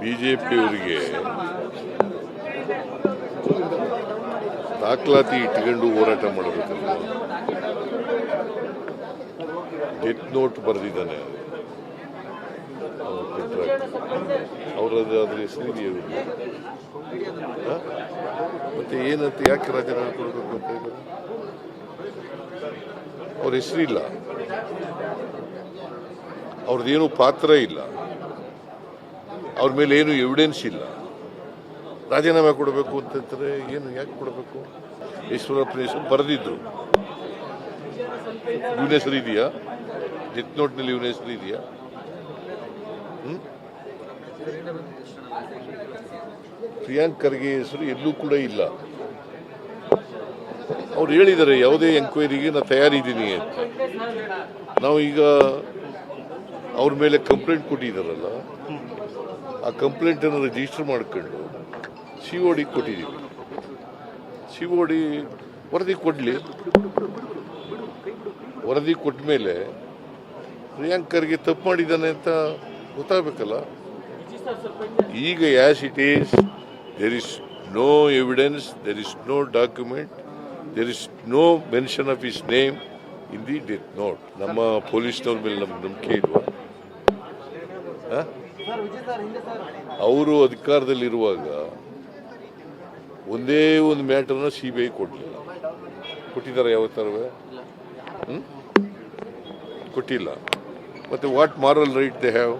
B J ದಾಖಲಾತಿ ಇಟ್ಕೊಂಡು ಹೋರಾಟ ಮಾಡಬೇಕಲ್ವ? ಡೆತ್ ನೋಟ್ ಬರೆದಿದ್ದಾನೆ. ಅವರದ್ದು ಅದ್ರ ಇವ್ರಿಗೆ? ಮತ್ತೆ ಏನಂತ ಯಾಕೆ ರಾಜೀನಾಮೆ ಕೊಡಬೇಕು ಅಂತ ಹೇಳಿದ್ರೆ ಅವ್ರ ಹೆಸರಿಲ್ಲ. ಅವ್ರದ್ದೇನು ಪಾತ್ರ ಇಲ್ಲ. ಅವ್ರ ಮೇಲೆ ಏನು ಎವಿಡೆನ್ಸ್ ಇಲ್ಲ. ರಾಜೀನಾಮೆ ಕೊಡಬೇಕು ಅಂತಂದ್ರೆ ಏನು ಯಾಕೆ ಕೊಡಬೇಕು? ಈಶ್ವರಪ್ಪ ಹೆಸರು ಬರೆದಿದ್ರು ಇವನ ಹೆಸರು ಇದೆಯಾ? ಡೆತ್ ನೋಟ್ನಲ್ಲಿ ಇವನ ಹೆಸರು ಇದೆಯಾ? ಪ್ರಿಯಾಂಕ್ ಖರ್ಗೆ ಹೆಸರು ಎಲ್ಲೂ ಕೂಡ ಇಲ್ಲ. ಅವ್ರು ಹೇಳಿದ್ದಾರೆ, ಯಾವುದೇ ಎಂಕ್ವೈರಿಗೆ ನಾನು ತಯಾರಿದ್ದೀನಿ ಅಂತ. ನಾವು ಈಗ ಅವ್ರ ಮೇಲೆ ಕಂಪ್ಲೇಂಟ್ ಕೊಟ್ಟಿದ್ದಾರಲ್ಲ. ಆ ಕಂಪ್ಲೇಂಟನ್ನು ರಿಜಿಸ್ಟರ್ ಮಾಡ್ಕೊಂಡು ಸಿ ಒ ಡಿ ಕೊಟ್ಟಿದ್ದೀವಿ. ಸಿ ಒ ಡಿ ವರದಿ ಕೊಡಲಿ. ವರದಿ ಕೊಟ್ಟ ಮೇಲೆ ಪ್ರಿಯಾಂಕರ್ಗೆ ತಪ್ಪು ಮಾಡಿದ್ದಾನೆ ಅಂತ ಗೊತ್ತಾಗಬೇಕಲ್ಲ? ಈಗ as it is there is no evidence there is no document there is no mention of his name in the death note ನಮ್ಮ ಪೊಲೀಸ್ನವ್ರ ಮೇಲೆ ನಮ್ಗೆ ನಂಬಿಕೆ ಇಲ್ವಾ ಅವರು ಅಧಿಕಾರದಲ್ಲಿರುವಾಗ ಒಂದೇ ಒಂದು ಮ್ಯಾಟರ್ನ ಸಿ ಬಿ ಐ ಕೊಡಲಿಲ್ಲ. ಕೊಟ್ಟಿದ್ದಾರೆ ಯಾವ ಹ್ಮ್? ಕೊಟ್ಟಿಲ್ಲ. ಮತ್ತೆ what moral right they have